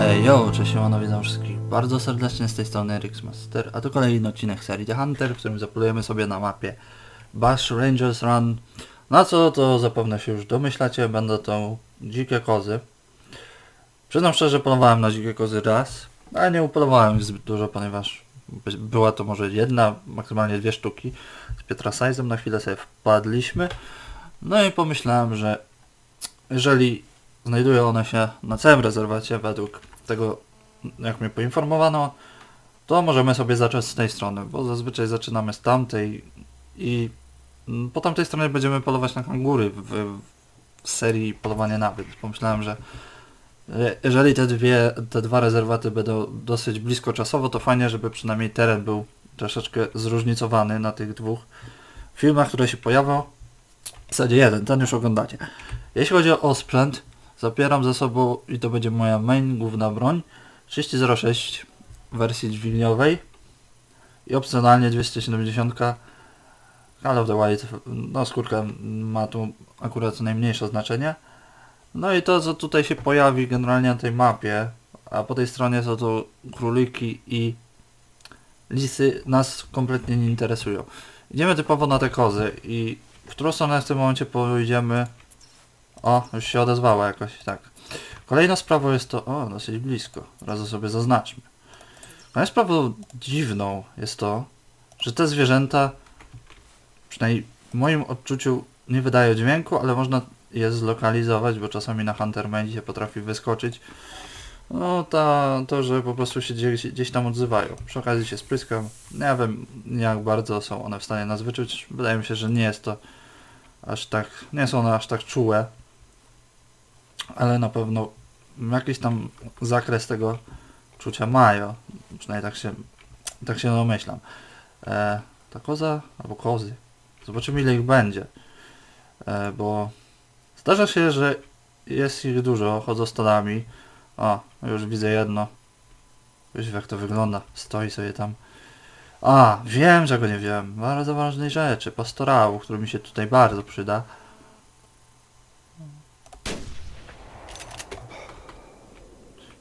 Ej, yo, cześć, siemano, witam wszystkich bardzo serdecznie z tej strony Erix Master, a to kolejny odcinek serii The Hunter, w którym zapolujemy sobie na mapie Bash Rangers Run. Na co to zapewne się już domyślacie, będą to dzikie kozy. Przyznam szczerze, polowałem na dzikie kozy raz, ale nie upolowałem zbyt dużo, ponieważ by- była to może jedna, maksymalnie dwie sztuki. Z Pietra Size'em na chwilę sobie wpadliśmy. No i pomyślałem, że jeżeli znajdują one się na całym rezerwacie według tego, jak mnie poinformowano, to możemy sobie zacząć z tej strony, bo zazwyczaj zaczynamy z tamtej i mm, po tamtej stronie będziemy polować na kangury w, w serii polowanie na pomyślałem, że e, jeżeli te dwie, te dwa rezerwaty będą dosyć blisko czasowo, to fajnie, żeby przynajmniej teren był troszeczkę zróżnicowany na tych dwóch filmach, które się pojawią. W zasadzie jeden, ten już oglądacie. Jeśli chodzi o sprzęt, zabieram ze sobą i to będzie moja main główna broń 3006 w wersji dźwigniowej i opcjonalnie 270 Call of the White, no skórka ma tu akurat najmniejsze znaczenie. No i to co tutaj się pojawi generalnie na tej mapie, a po tej stronie są to króliki i lisy nas kompletnie nie interesują. Idziemy typowo na te kozy i w którą stronę w tym momencie pójdziemy o, już się odezwała jakoś, tak. Kolejną sprawą jest to, o, dosyć blisko, razu sobie zaznaczmy. Kolejną sprawą dziwną jest to, że te zwierzęta, przynajmniej w moim odczuciu, nie wydają dźwięku, ale można je zlokalizować, bo czasami na Hunter się potrafi wyskoczyć. No ta, to, że po prostu się gdzieś, gdzieś tam odzywają. Przy okazji się spryskam. Nie wiem jak bardzo są one w stanie nas wyczuć. Wydaje mi się, że nie jest to aż tak, nie są one aż tak czułe ale na pewno jakiś tam zakres tego czucia mają. Przynajmniej tak się, tak się domyślam. E, ta koza albo kozy. Zobaczymy ile ich będzie. E, bo zdarza się, że jest ich dużo, chodzą stadami. O, już widzę jedno. Wiesz jak to wygląda. Stoi sobie tam. A, wiem, czego nie wiem. Bardzo ważnej rzeczy. Pastorału, który mi się tutaj bardzo przyda.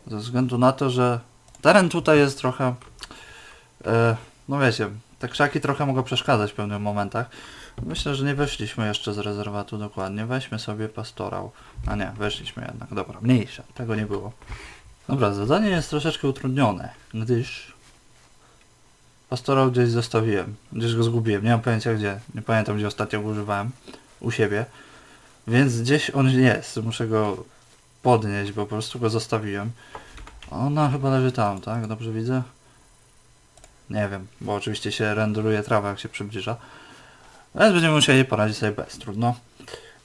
Ze względu na to, że teren tutaj jest trochę... E, no wiecie, te krzaki trochę mogą przeszkadzać w pewnych momentach. Myślę, że nie weszliśmy jeszcze z rezerwatu dokładnie. Weźmy sobie pastorał. A nie, weszliśmy jednak. Dobra, mniejsza. Tego nie było. Dobra, zadanie jest troszeczkę utrudnione, gdyż pastorał gdzieś zostawiłem. Gdzieś go zgubiłem. Nie mam pojęcia gdzie. Nie pamiętam gdzie ostatnio go używałem. U siebie. Więc gdzieś on jest. Muszę go podnieść, bo po prostu go zostawiłem. Ona chyba leży tam, tak? Dobrze widzę? Nie wiem, bo oczywiście się renderuje trawa, jak się przybliża. Więc będziemy musieli poradzić sobie bez, trudno.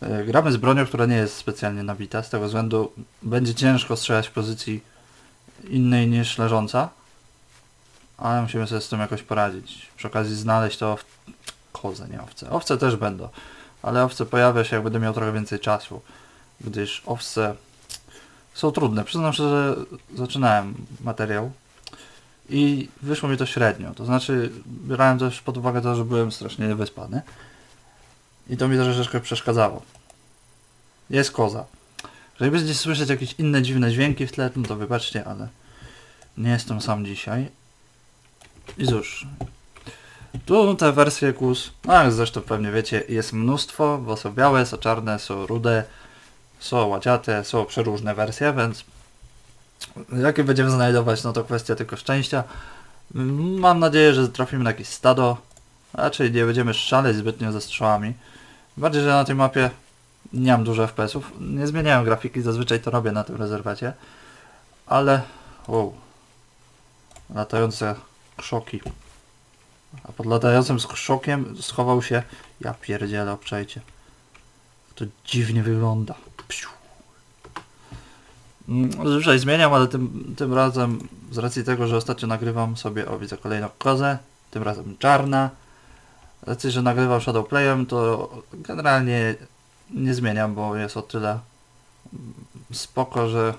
E, Gramy z bronią, która nie jest specjalnie nabita, z tego względu będzie ciężko strzelać w pozycji innej niż leżąca. Ale musimy sobie z tym jakoś poradzić. Przy okazji znaleźć to ow... kozę, nie owce. Owce też będą, ale owce pojawia się jak będę miał trochę więcej czasu, gdyż owce są trudne. Przyznam się, że zaczynałem materiał i wyszło mi to średnio. To znaczy, brałem też pod uwagę to, że byłem strasznie niewyspany i to mi troszeczkę przeszkadzało. Jest koza. Jeżeli będziecie słyszeć jakieś inne dziwne dźwięki w tle, no to wybaczcie, ale nie jestem sam dzisiaj. I cóż, tu te wersje kus, no jak zresztą pewnie wiecie, jest mnóstwo, bo są białe, są czarne, są rude, są łaciate, są przeróżne wersje, więc jakie będziemy znajdować, no to kwestia tylko szczęścia. Mam nadzieję, że trafimy na jakieś stado, raczej nie będziemy szaleć zbytnio ze strzałami. Bardziej, że na tej mapie nie mam dużo FPS-ów. Nie zmieniałem grafiki, zazwyczaj to robię na tym rezerwacie. Ale... Wow. Latające krzoki. A pod latającym krzokiem schował się... Ja pierdzielę, obczajcie. To dziwnie wygląda. Psiu. Mm, Zazwyczaj zmieniam, ale tym, tym razem z racji tego, że ostatnio nagrywam sobie, o widzę kolejną kozę, tym razem czarna. Z racji, że nagrywam Shadowplayem, to generalnie nie zmieniam, bo jest o tyle spoko, że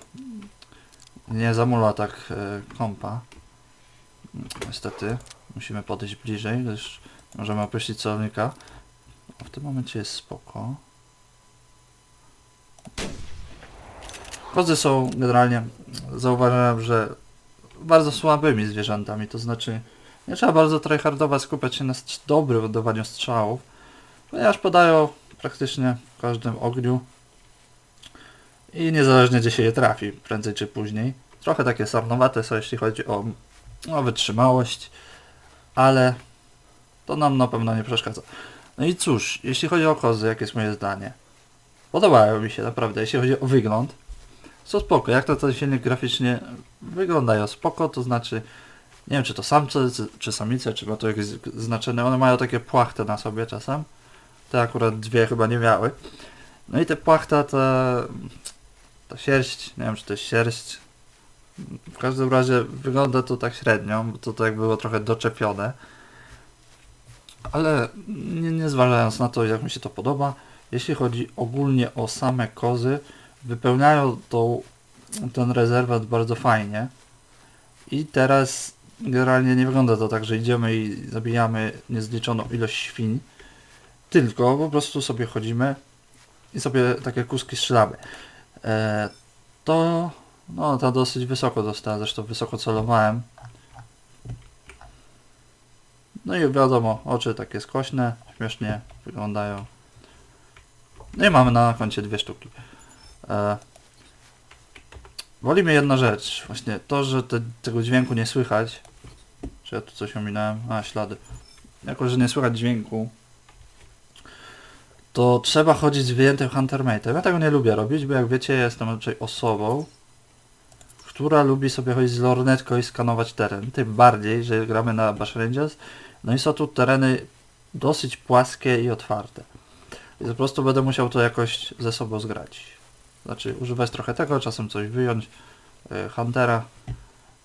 nie zamula tak e, kompa. Niestety, musimy podejść bliżej, gdyż możemy opuścić celownika. W tym momencie jest spoko. Kozy są generalnie, zauważyłem, że bardzo słabymi zwierzętami, to znaczy nie trzeba bardzo tryhardować, skupiać się na dobrym wydawaniu strzałów, ponieważ podają praktycznie w każdym ogniu i niezależnie gdzie się je trafi, prędzej czy później. Trochę takie sarnowate są jeśli chodzi o, o wytrzymałość, ale to nam na pewno nie przeszkadza. No i cóż, jeśli chodzi o kozy, jakie jest moje zdanie? Podobają mi się naprawdę, jeśli chodzi o wygląd. Są spoko, jak to ten silnik graficznie wyglądają spoko, to znaczy nie wiem czy to samce, czy- samice, czy ma to jakieś znaczenie, one mają takie płachte na sobie czasem. Te akurat dwie chyba nie miały. No i te płachta, ta, ta sierść, nie wiem czy to jest sierść. W każdym razie wygląda to tak średnio, bo to tak było trochę doczepione. Ale nie, nie zważając na to, jak mi się to podoba, jeśli chodzi ogólnie o same kozy, wypełniają tą, ten rezerwat bardzo fajnie. I teraz generalnie nie wygląda to tak, że idziemy i zabijamy niezliczoną ilość świń, tylko po prostu sobie chodzimy i sobie takie kuski strzelamy. E, to no ta dosyć wysoko dostała, zresztą wysoko celowałem. No i wiadomo, oczy takie skośne, śmiesznie wyglądają. No i mamy na koncie dwie sztuki. E, Woli mnie jedna rzecz, właśnie to, że te, tego dźwięku nie słychać. Czy ja tu coś ominąłem? A, ślady. Jako, że nie słychać dźwięku, to trzeba chodzić z wyjętym Huntermate'em. Ja tego nie lubię robić, bo jak wiecie, ja jestem raczej osobą, która lubi sobie chodzić z lornetką i skanować teren. Tym bardziej, że gramy na Bash Rangers. No i są tu tereny dosyć płaskie i otwarte. I po prostu będę musiał to jakoś ze sobą zgrać. Znaczy używać trochę tego, czasem coś wyjąć, y, Huntera.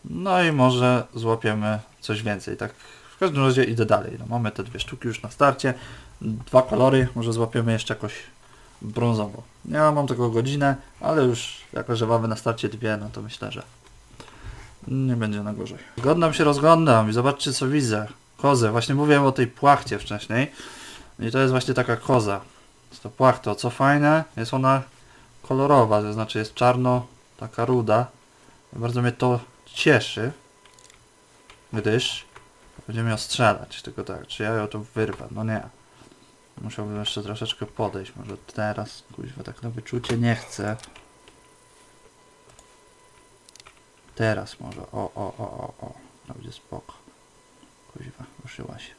No i może złapiemy coś więcej. Tak w każdym razie idę dalej. No, mamy te dwie sztuki już na starcie. Dwa kolory, może złapiemy jeszcze jakoś brązowo. Ja mam tylko godzinę, ale już jako, że mamy na starcie dwie, no to myślę, że nie będzie na gorzej. Rozglądam się, rozglądam i zobaczcie co widzę. Kozę. Właśnie mówiłem o tej płachcie wcześniej. I to jest właśnie taka koza. To płachto. Co fajne, jest ona kolorowa, to znaczy jest czarno, taka ruda. Bardzo mnie to cieszy, gdyż będziemy ją strzelać, tylko tak, czy ja ją to wyrwę? No nie. Musiałbym jeszcze troszeczkę podejść, może teraz, kuźwa, tak na wyczucie nie chcę. Teraz może, o, o, o, o, o, to będzie spoko. Kuźwa, ruszyła się.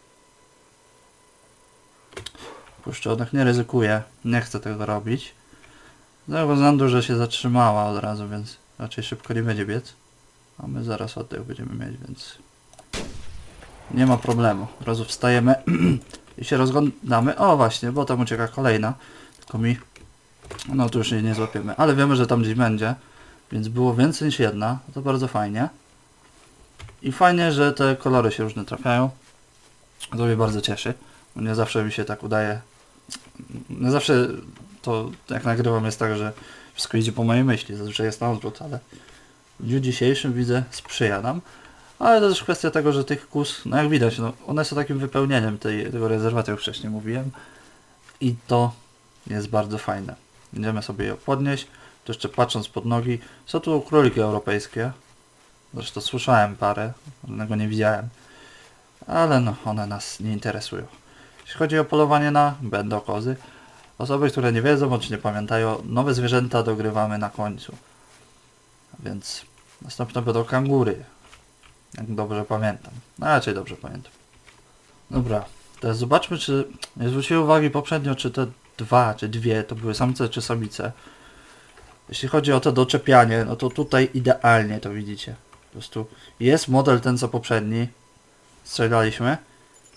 Puszczonych nie ryzykuję, nie chcę tego robić. Z tego względu, że się zatrzymała od razu, więc raczej szybko nie będzie biec. A my zaraz oddech będziemy mieć, więc nie ma problemu. Od razu wstajemy i się rozglądamy. O właśnie, bo tam ucieka kolejna. Tylko mi... No tu już jej nie złapiemy. Ale wiemy, że tam gdzieś będzie. Więc było więcej niż jedna. To bardzo fajnie. I fajnie, że te kolory się różne trafiają. To mnie bardzo cieszy. bo Nie zawsze mi się tak udaje. Nie zawsze to jak nagrywam jest tak, że wszystko idzie po mojej myśli. Zazwyczaj jest na odwrót, ale w dniu dzisiejszym widzę sprzyja nam. Ale to też kwestia tego, że tych kus, no jak widać, no, one są takim wypełnieniem tej, tego rezerwatu, jak wcześniej mówiłem. I to jest bardzo fajne. Będziemy sobie je podnieść. To jeszcze patrząc pod nogi, są tu króliki europejskie. Zresztą słyszałem parę, żadnego nie widziałem. Ale no, one nas nie interesują. Jeśli chodzi o polowanie na będą kozy, osoby, które nie wiedzą bądź nie pamiętają, nowe zwierzęta dogrywamy na końcu. Więc następne będą kangury. Jak dobrze pamiętam. No raczej dobrze pamiętam. Dobra, teraz zobaczmy, czy nie zwróciłem uwagi poprzednio, czy te dwa, czy dwie to były samce, czy samice. Jeśli chodzi o to doczepianie, no to tutaj idealnie to widzicie. Po prostu jest model ten co poprzedni. Strzelaliśmy.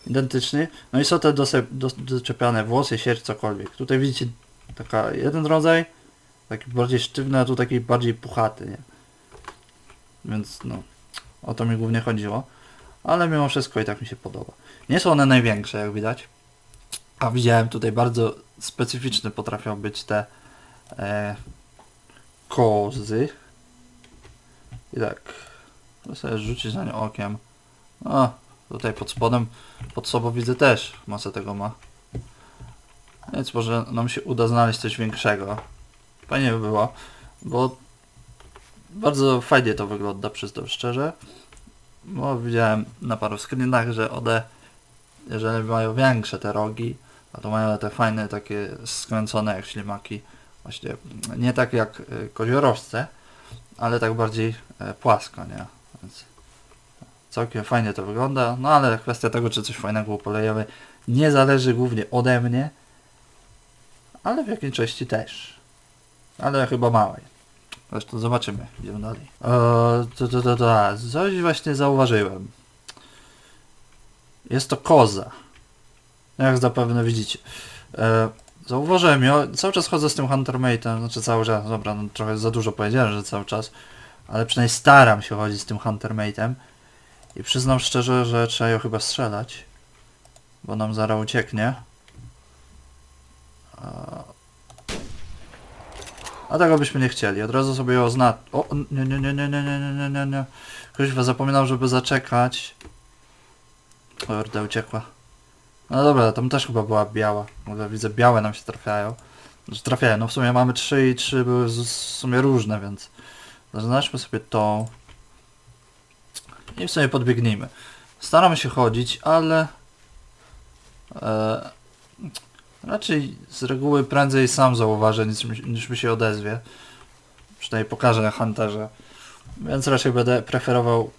Identyczny. No i są te doczepiane włosy, sierść, cokolwiek. Tutaj widzicie taka jeden rodzaj, taki bardziej sztywny, a tu taki bardziej puchaty, nie? Więc no, o to mi głównie chodziło. ale mimo wszystko i tak mi się podoba. Nie są one największe, jak widać, a widziałem tutaj bardzo specyficzne potrafią być te e, kozy. I tak, to sobie rzucić na nie okiem. O, tutaj pod spodem, pod sobą widzę też masę tego ma. Więc może nam się uda znaleźć coś większego. Fajnie by było, bo bardzo fajnie to wygląda, przyznam szczerze. Bo widziałem na paru screenach, że one, jeżeli mają większe te rogi, a to mają te fajne takie skręcone jak ślimaki, właśnie nie tak jak y, koziorożce, ale tak bardziej e, płasko, nie? Więc całkiem fajnie to wygląda, no ale kwestia tego, czy coś fajnego upolejemy, nie zależy głównie ode mnie, ale w jakiej części też. Ale chyba małej. Zresztą zobaczymy, idziemy dalej. Eee, to, to, to, to, coś właśnie zauważyłem. Jest to koza. Jak zapewne widzicie. Eee, zauważyłem ją, cały czas chodzę z tym Huntermate'em, znaczy cały czas, dobra, no trochę za dużo powiedziałem, że cały czas, ale przynajmniej staram się chodzić z tym Huntermate'em i przyznam szczerze, że trzeba ją chyba strzelać, bo nam zaraz ucieknie. A tego byśmy nie chcieli. Od razu sobie ją zna... O, nie, nie, nie, nie, nie, nie, nie, nie, nie. Kuźwa, zapominam, żeby zaczekać. Kurde, uciekła. No dobra, tam też chyba była biała. Może widzę, białe nam się trafiają. Znaczy trafiają, no w sumie mamy trzy i trzy były w sumie różne, więc... Zaznaczmy sobie tą. I w sumie podbiegnijmy. Staramy się chodzić, ale... E, Raczej z reguły prędzej sam zauważę niż, niż mi się odezwie. Przynajmniej pokażę na Hunterze. Więc raczej będę preferował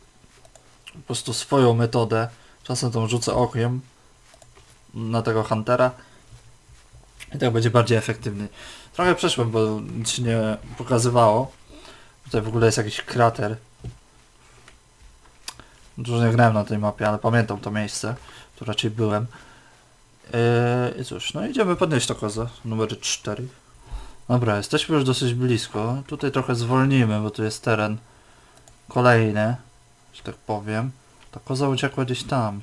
po prostu swoją metodę. Czasem tą rzucę okiem na tego Huntera. I tak będzie bardziej efektywny. Trochę przeszłem, bo nic się nie pokazywało. Tutaj w ogóle jest jakiś krater. Dużo nie grałem na tej mapie, ale pamiętam to miejsce. Tu raczej byłem. Eee, I cóż, no idziemy podnieść to kozę, numer 4. Dobra, jesteśmy już dosyć blisko. Tutaj trochę zwolnimy, bo tu jest teren kolejny, że tak powiem. Ta koza uciekła gdzieś tam.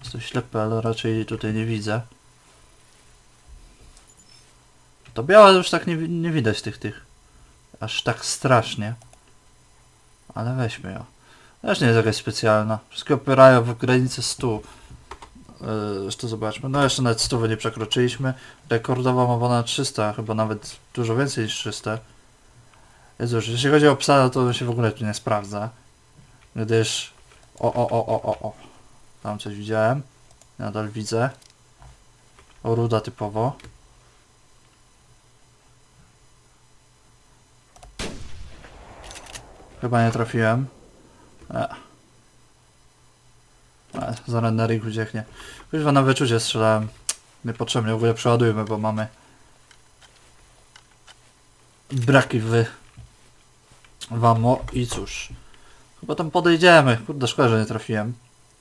Jest to ślepy, ale raczej tutaj nie widzę. To białe już tak nie, nie widać tych tych. Aż tak strasznie. Ale weźmy ją. Też nie jest jakaś specjalna. Wszystkie opierają w granicy 100. Yy, Jeszcze zobaczmy. No jeszcze nawet 100 nie przekroczyliśmy. Rekordowa ma ponad 300, chyba nawet dużo więcej niż 300. Jezus, jeśli chodzi o psa, no to się w ogóle tu nie sprawdza. Gdyż... O, o, o, o, o, o. Tam coś widziałem. Nadal widzę. O, ruda typowo. Chyba nie trafiłem. E. E, zaraz na ring ucieknie. Kuźwa na wyczucie strzelałem. Niepotrzebnie, w ogóle przeładujmy, bo mamy braki w Wamo i cóż. Chyba tam podejdziemy. Kurde, szkoda, że nie trafiłem.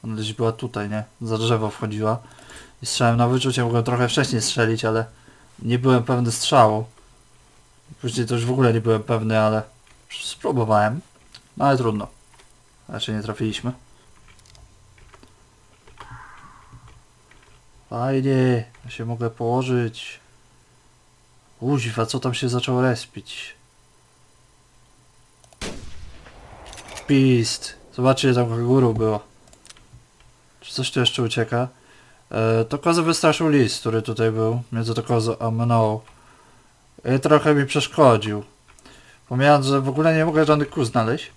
Ona gdzieś była tutaj, nie? Za drzewo wchodziła. I strzelałem na wyczucie, mogłem trochę wcześniej strzelić, ale nie byłem pewny strzału. Później to już w ogóle nie byłem pewny, ale spróbowałem. No ale trudno. Raczej nie trafiliśmy. Fajnie, ja się mogę położyć. Uźwa, co tam się zaczęło respić? Pist. Zobaczcie, tam kanguru było. Czy coś tu jeszcze ucieka? E, to kozę wystraszył lis, który tutaj był. Między to kozą a mną. I trochę mi przeszkodził. Pomijając, że w ogóle nie mogę żadnych kół znaleźć.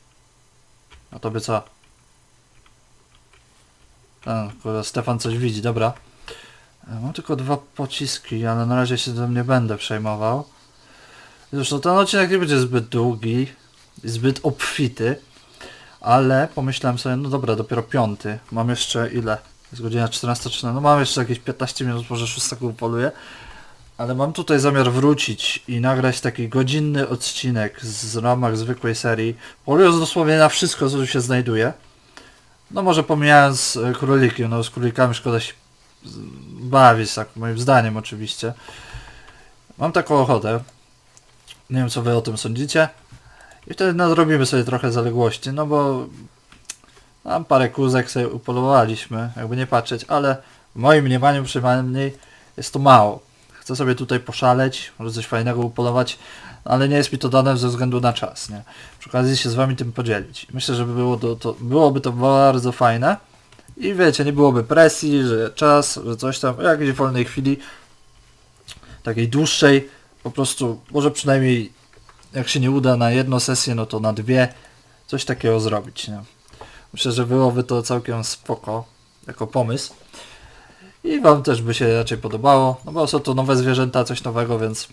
A to by co? A, Stefan coś widzi, dobra. E, Mam tylko dwa pociski, ale na razie się tym nie będę przejmował. Zresztą ten odcinek nie będzie zbyt długi zbyt obfity, ale pomyślałem sobie, no dobra, dopiero piąty. Mam jeszcze ile? Jest godzina 14.13, no mam jeszcze jakieś 15 minut, może 6 sekund poluję. Ale mam tutaj zamiar wrócić i nagrać taki godzinny odcinek z ramach zwykłej serii, polując dosłownie na wszystko, co tu się znajduje. No może pomijając e, króliki, no z królikami szkoda się bawić, tak moim zdaniem oczywiście. Mam taką ochotę. Nie wiem co wy o tym sądzicie. I wtedy nadrobimy sobie trochę zaległości, no bo Tam parę kózek sobie upolowaliśmy, jakby nie patrzeć, ale w moim mniemaniu przynajmniej jest to mało. Chcę sobie tutaj poszaleć, może coś fajnego upolować, ale nie jest mi to dane ze względu na czas, nie? Przy okazji się z wami tym podzielić. Myślę, że by było to, to, byłoby to bardzo fajne i wiecie, nie byłoby presji, że czas, że coś tam, w jakiejś wolnej chwili, takiej dłuższej, po prostu, może przynajmniej jak się nie uda na jedną sesję, no to na dwie, coś takiego zrobić, nie? Myślę, że byłoby to całkiem spoko, jako pomysł. I wam też by się raczej podobało, no bo są to nowe zwierzęta, coś nowego, więc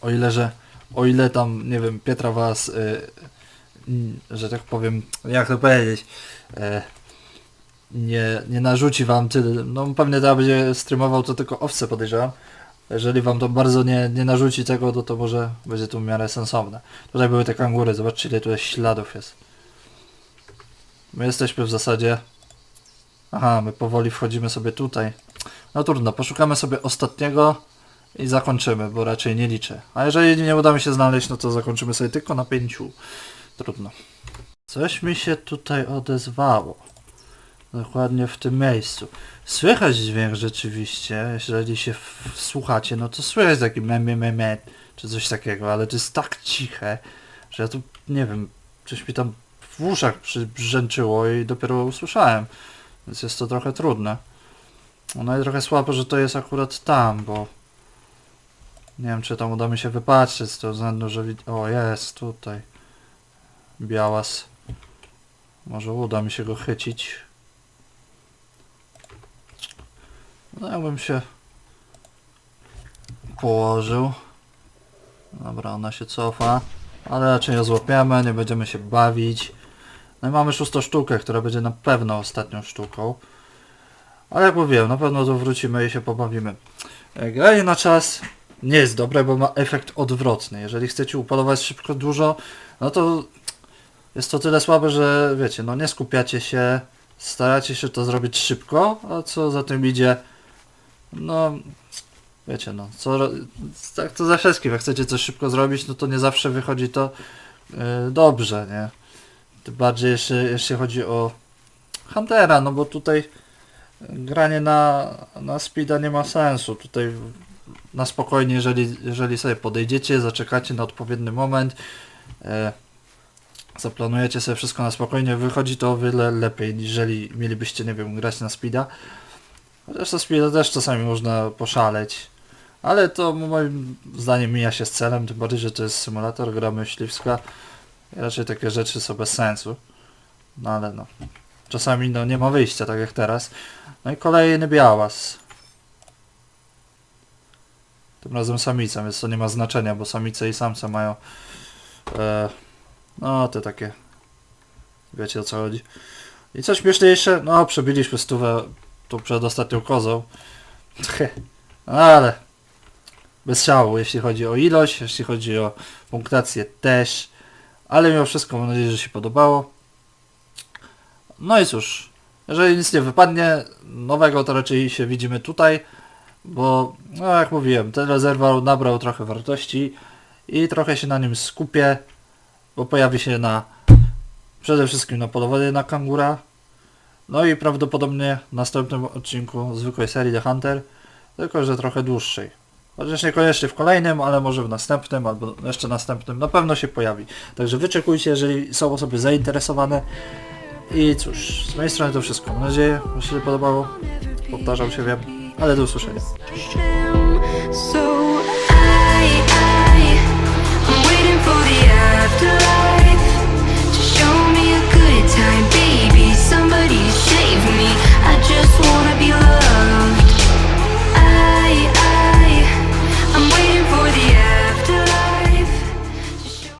o ile, że o ile tam, nie wiem, Pietra was, y, mm, że tak powiem, jak to powiedzieć, e, nie, nie narzuci wam tyle, no pewnie teraz będzie streamował to tylko owce podejrzewam, jeżeli wam to bardzo nie, nie narzuci tego, to to może będzie to w miarę sensowne. Tutaj były te kangury, zobaczcie ile tutaj śladów jest. My jesteśmy w zasadzie... Aha, my powoli wchodzimy sobie tutaj. No trudno, poszukamy sobie ostatniego i zakończymy, bo raczej nie liczę. A jeżeli nie uda mi się znaleźć, no to zakończymy sobie tylko na pięciu. Trudno. Coś mi się tutaj odezwało. Dokładnie w tym miejscu. Słychać dźwięk rzeczywiście, jeżeli się wsłuchacie, no to słychać taki me, me, me, me, czy coś takiego, ale to jest tak ciche, że ja tu, nie wiem, coś mi tam w uszach przy- brzęczyło i dopiero usłyszałem, więc jest to trochę trudne. No i trochę słabo, że to jest akurat tam, bo nie wiem, czy tam uda mi się wypatrzeć z tego względu, że o, jest tutaj białas. Może uda mi się go chycić. No jakbym się położył. Dobra, ona się cofa. Ale raczej ją złapiemy, nie będziemy się bawić. No i mamy szóstą sztukę, która będzie na pewno ostatnią sztuką. Ale jak mówiłem, na pewno tu wrócimy i się pobawimy. E, Granie na czas nie jest dobre, bo ma efekt odwrotny. Jeżeli chcecie upolować szybko dużo, no to jest to tyle słabe, że wiecie, no nie skupiacie się, staracie się to zrobić szybko, a co za tym idzie, no wiecie, no, co, tak to za wszystkim, jak chcecie coś szybko zrobić, no to nie zawsze wychodzi to yy, dobrze, nie? Tym bardziej jeszcze, jeśli chodzi o Huntera, no bo tutaj granie na, na speeda nie ma sensu, tutaj na spokojnie, jeżeli, jeżeli sobie podejdziecie, zaczekacie na odpowiedni moment, e, zaplanujecie sobie wszystko na spokojnie, wychodzi to o wiele lepiej, niżeli mielibyście, nie wiem, grać na speeda. Chociaż na speeda też czasami można poszaleć, ale to moim zdaniem mija się z celem, tym bardziej, że to jest symulator, gra myśliwska raczej takie rzeczy są bez sensu. No ale no, czasami no nie ma wyjścia, tak jak teraz. No i kolejny białas. Tym razem samicą, więc to nie ma znaczenia, bo samice i samce mają e, no te takie wiecie o co chodzi. I co śmieszniejsze, no przebiliśmy stówę tu przed ostatnią kozą. Ale bez szału, jeśli chodzi o ilość, jeśli chodzi o punktację też. Ale mimo wszystko mam nadzieję, że się podobało. No i cóż, jeżeli nic nie wypadnie nowego, to raczej się widzimy tutaj, bo no jak mówiłem, ten rezerwar nabrał trochę wartości i trochę się na nim skupię, bo pojawi się na przede wszystkim na polowaniu na kangura, no i prawdopodobnie w następnym odcinku zwykłej serii The Hunter, tylko że trochę dłuższej. Chociaż niekoniecznie w kolejnym, ale może w następnym albo jeszcze następnym. Na pewno się pojawi. Także wyczekujcie, jeżeli są osoby zainteresowane. I cóż, z mojej strony to wszystko. Mam nadzieję, że się podobało. Powtarzam się, wiem. Ale do usłyszenia. Cześć. Somebody save me, I just wanna